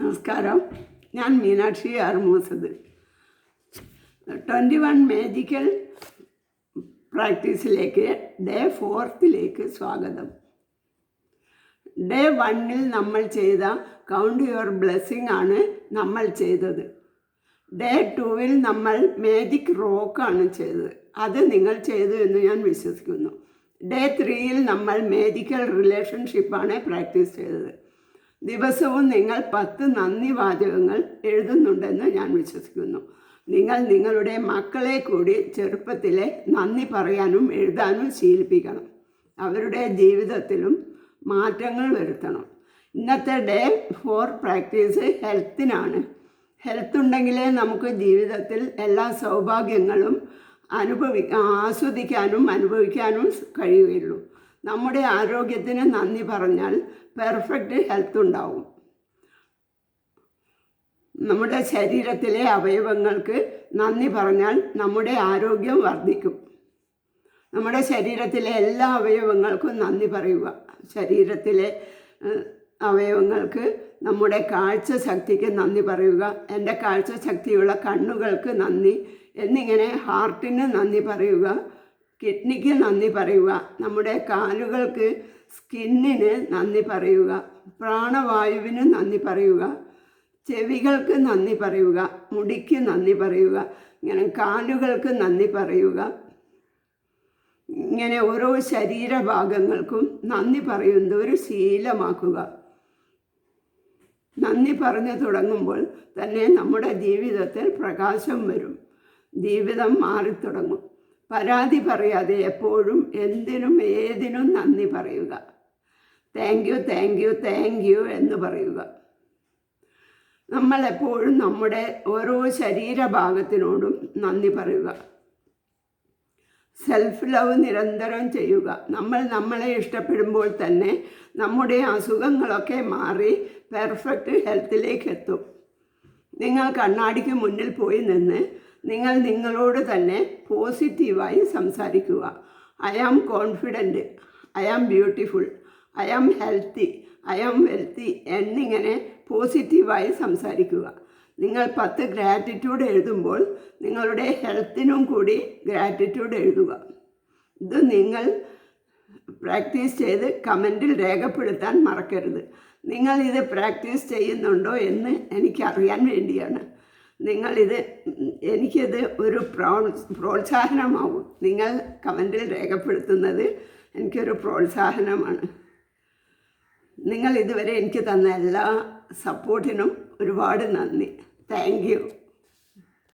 നമസ്കാരം. ഞാൻ മീനാക്ഷി ആർമൂസത് ട്വന്റി വൺ മാജിക്കൽ പ്രാക്ടീസിലേക്ക് ഡേ ഫോർത്തിലേക്ക് സ്വാഗതം. ഡേ വണ്ണിൽ നമ്മൾ ചെയ്ത കൗണ്ട് യുവർ ബ്ലെസ്സിങ് ആണ് നമ്മൾ ചെയ്തത്. ഡേ ടൂവിൽ നമ്മൾ മാജിക് റോക്കാണ് ചെയ്തത്. അത് നിങ്ങൾ ചെയ്തു എന്ന് ഞാൻ വിശ്വസിക്കുന്നു. ഡേ ത്രീയിൽ നമ്മൾ മാജിക്കൽ റിലേഷൻഷിപ്പാണ് പ്രാക്ടീസ് ചെയ്തത്. ദിവസവും നിങ്ങൾ പത്ത് നന്ദി വാചകങ്ങൾ എഴുതുന്നുണ്ടെന്ന് ഞാൻ വിശ്വസിക്കുന്നു. നിങ്ങൾ നിങ്ങളുടെ മക്കളെ കൂടി ചെറുപ്പത്തിലെ നന്ദി പറയാനും എഴുതാനും ശീലിപ്പിക്കണം. അവരുടെ ജീവിതത്തിലും മാറ്റങ്ങൾ വരുത്തണം. ഇന്നത്തെ ഡേ ഫോർ പ്രാക്ടീസ് ഹെൽത്തിനാണ്. ഹെൽത്ത് ഉണ്ടെങ്കിലേ നമുക്ക് ജീവിതത്തിൽ എല്ലാ സൗഭാഗ്യങ്ങളും അനുഭവി ആസ്വദിക്കാനും അനുഭവിക്കാനും കഴിയുകയുള്ളൂ. നമ്മുടെ ആരോഗ്യത്തിന് നന്ദി പറഞ്ഞാൽ പെർഫെക്റ്റ് ഹെൽത്ത് ഉണ്ടാവും. നമ്മുടെ ശരീരത്തിലെ അവയവങ്ങൾക്ക് നന്ദി പറഞ്ഞാൽ നമ്മുടെ ആരോഗ്യം വർദ്ധിക്കും. നമ്മുടെ ശരീരത്തിലെ എല്ലാ അവയവങ്ങൾക്കും നന്ദി പറയുക. ശരീരത്തിലെ അവയവങ്ങൾക്ക് നമ്മുടെ കാഴ്ച ശക്തിക്ക് നന്ദി പറയുക. എന്റെ കാഴ്ച ശക്തിയുള്ള കണ്ണുകൾക്ക് നന്ദി. എന്നിങ്ങനെ ഹാർട്ടിന് നന്ദി പറയുക. കിഡ്നിക്ക് നന്ദി പറയുക. നമ്മുടെ കാലുകൾക്ക് സ്കിന്നിന് നന്ദി പറയുക. പ്രാണവായുവിന് നന്ദി പറയുക. ചെവികൾക്ക് നന്ദി പറയുക. മുടിക്ക് നന്ദി പറയുക. ഇങ്ങനെ കാലുകൾക്ക് നന്ദി പറയുക. ഇങ്ങനെ ഓരോ ശരീരഭാഗങ്ങൾക്കും നന്ദി പറയുന്നത് ഒരു ശീലമാക്കുക. നന്ദി പറഞ്ഞു തുടങ്ങുമ്പോൾ തന്നെ നമ്മുടെ ജീവിതത്തിൽ പ്രകാശം വരും. ജീവിതം മാറിത്തുടങ്ങും. പരാതി പറയാതെ എപ്പോഴും എന്തിനും ഏതിനും നന്ദി പറയുക. Thank you thank you thank you എന്ന് പറയുക. നമ്മൾ എപ്പോഴും നമ്മുടെ ഓരോ ശരീരഭാഗത്തിനോടും നന്ദി പറയുക. സെൽഫ് ലവ് നിരന്തരം ചെയ്യുക. നമ്മൾ നമ്മളെ ഇഷ്ടപ്പെടുമ്പോൾ തന്നെ നമ്മുടെ അസുഖങ്ങളൊക്കെ മാറി പെർഫെക്റ്റ് ഹെൽത്തിലേക്ക് എത്തും. നിങ്ങൾ കണ്ണാടിക്ക് മുന്നിൽ പോയി നിന്ന് നിങ്ങൾ നിങ്ങളോട് തന്നെ പോസിറ്റീവായി സംസാരിക്കുക. I am confident I am beautiful I am healthy I am wealthy എന്നിങ്ങനെ പോസിറ്റീവായി സംസാരിക്കുക. നിങ്ങൾ പത്ത് ഗ്രാറ്റിറ്റ്യൂഡ് എഴുതുമ്പോൾ നിങ്ങളുടെ ഹെൽത്തിനും കൂടി ഗ്രാറ്റിറ്റ്യൂഡ് എഴുതുക. ഇത് നിങ്ങൾ പ്രാക്ടീസ് ചെയ്ത് കമന്റിൽ രേഖപ്പെടുത്താൻ മറക്കരുത്. നിങ്ങൾ ഇത് പ്രാക്ടീസ് ചെയ്യുന്നുണ്ടോ എന്ന് എനിക്കറിയാൻ വേണ്ടിയാണ്. നിങ്ങളിത് എനിക്കിത് ഒരു പ്രോ പ്രോത്സാഹനമാവും. നിങ്ങൾ കമന്റിൽ രേഖപ്പെടുത്തുന്നത് എനിക്കൊരു പ്രോത്സാഹനമാണ്. നിങ്ങൾ ഇതുവരെ എനിക്ക് തന്ന എല്ലാ സപ്പോർട്ടിനും ഒരുപാട് നന്ദി. താങ്ക്